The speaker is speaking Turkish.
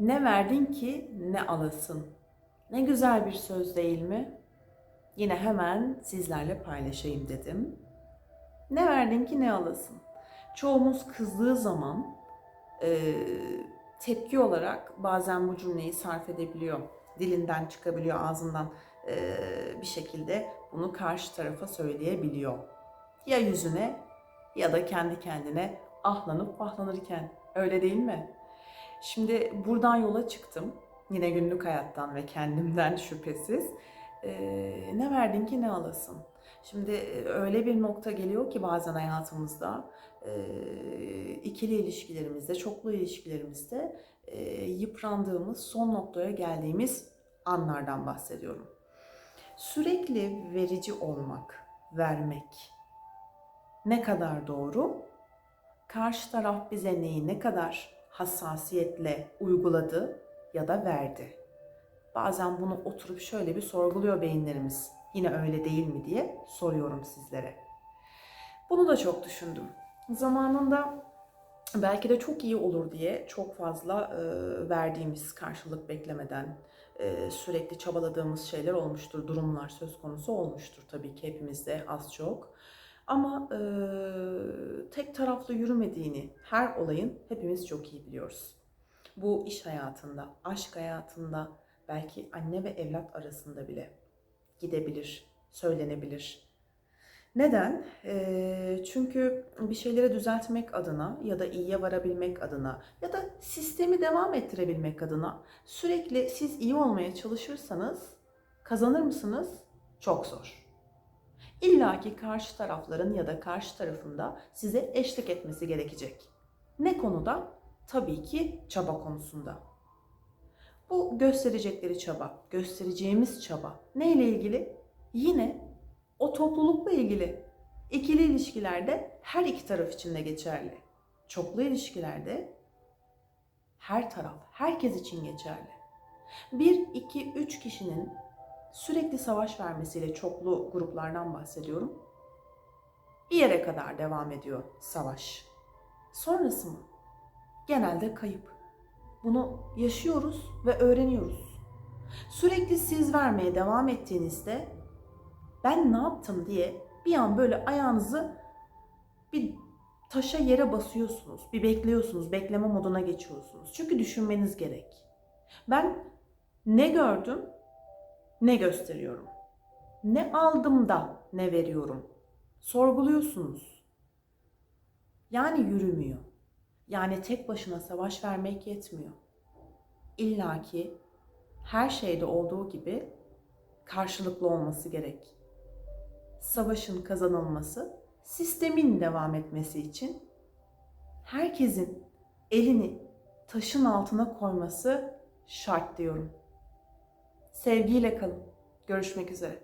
Ne verdin ki ne alasın. Ne güzel bir söz değil mi? Yine hemen sizlerle paylaşayım dedim. Ne verdin ki ne alasın. Çoğumuz kızdığı zaman e, tepki olarak bazen bu cümleyi sarf edebiliyor. Dilinden çıkabiliyor, ağzından e, bir şekilde bunu karşı tarafa söyleyebiliyor. Ya yüzüne ya da kendi kendine ahlanıp pahlanırken. Öyle değil mi? Şimdi buradan yola çıktım. Yine günlük hayattan ve kendimden şüphesiz. Ee, ne verdin ki ne alasın? Şimdi e, öyle bir nokta geliyor ki bazen hayatımızda e, ikili ilişkilerimizde, çoklu ilişkilerimizde e, yıprandığımız, son noktaya geldiğimiz anlardan bahsediyorum. Sürekli verici olmak, vermek ne kadar doğru? Karşı taraf bize neyi ne kadar hassasiyetle uyguladı ya da verdi? Bazen bunu oturup şöyle bir sorguluyor beyinlerimiz. Yine öyle değil mi diye soruyorum sizlere. Bunu da çok düşündüm. Zamanında belki de çok iyi olur diye çok fazla e, verdiğimiz karşılık beklemeden e, sürekli çabaladığımız şeyler olmuştur, durumlar söz konusu olmuştur tabii ki hepimizde az çok. Ama e, tek taraflı yürümediğini her olayın hepimiz çok iyi biliyoruz. Bu iş hayatında, aşk hayatında, belki anne ve evlat arasında bile gidebilir, söylenebilir. Neden? E, çünkü bir şeyleri düzeltmek adına ya da iyiye varabilmek adına ya da sistemi devam ettirebilmek adına sürekli siz iyi olmaya çalışırsanız kazanır mısınız? Çok zor. İlla ki karşı tarafların ya da karşı tarafında size eşlik etmesi gerekecek. Ne konuda? Tabii ki çaba konusunda. Bu gösterecekleri çaba, göstereceğimiz çaba neyle ilgili? Yine o toplulukla ilgili. İkili ilişkilerde her iki taraf için de geçerli. Çoklu ilişkilerde her taraf, herkes için geçerli. Bir, iki, üç kişinin sürekli savaş vermesiyle çoklu gruplardan bahsediyorum. Bir yere kadar devam ediyor savaş. Sonrası mı? Genelde kayıp. Bunu yaşıyoruz ve öğreniyoruz. Sürekli siz vermeye devam ettiğinizde ben ne yaptım diye bir an böyle ayağınızı bir taşa yere basıyorsunuz. Bir bekliyorsunuz. Bekleme moduna geçiyorsunuz. Çünkü düşünmeniz gerek. Ben ne gördüm? Ne gösteriyorum? Ne aldım da ne veriyorum? Sorguluyorsunuz. Yani yürümüyor. Yani tek başına savaş vermek yetmiyor. İlla ki her şeyde olduğu gibi karşılıklı olması gerek. Savaşın kazanılması, sistemin devam etmesi için herkesin elini taşın altına koyması şart diyorum. Sevgiyle kalın. Görüşmek üzere.